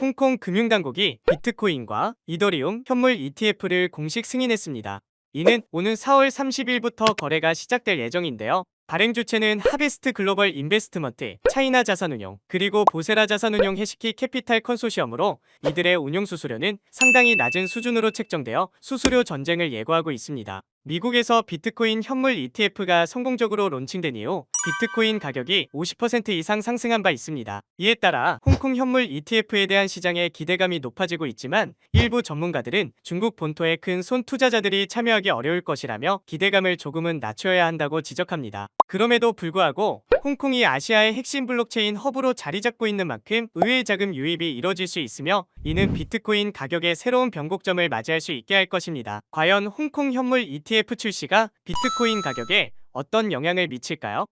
홍콩 금융당국이 비트코인과 이더리움 현물 ETF를 공식 승인했습니다. 이는 오는 4월 30일부터 거래가 시작될 예정인데요. 발행 주체는 하베스트 글로벌 인베스트먼트, 차이나 자산운용, 그리고 보세라 자산운용 해시키 캐피탈 컨소시엄으로 이들의 운용 수수료는 상당히 낮은 수준으로 책정되어 수수료 전쟁을 예고하고 있습니다. 미국에서 비트코인 현물 ETF가 성공적으로 론칭된 이후 비트코인 가격이 50% 이상 상승한 바 있습니다. 이에 따라 홍콩 현물 ETF에 대한 시장의 기대감이 높아지고 있지만 일부 전문가들은 중국 본토의 큰 손 투자자들이 참여하기 어려울 것이라며 기대감을 조금은 낮춰야 한다고 지적합니다. 그럼에도 불구하고 홍콩이 아시아의 핵심 블록체인 허브로 자리 잡고 있는 만큼 의외의 자금 유입이 이뤄질 수 있으며 이는 비트코인 가격의 새로운 변곡점을 맞이할 수 있게 할 것입니다. 과연 홍콩 현물 ETF 출시가 비트코인 가격에 어떤 영향을 미칠까요?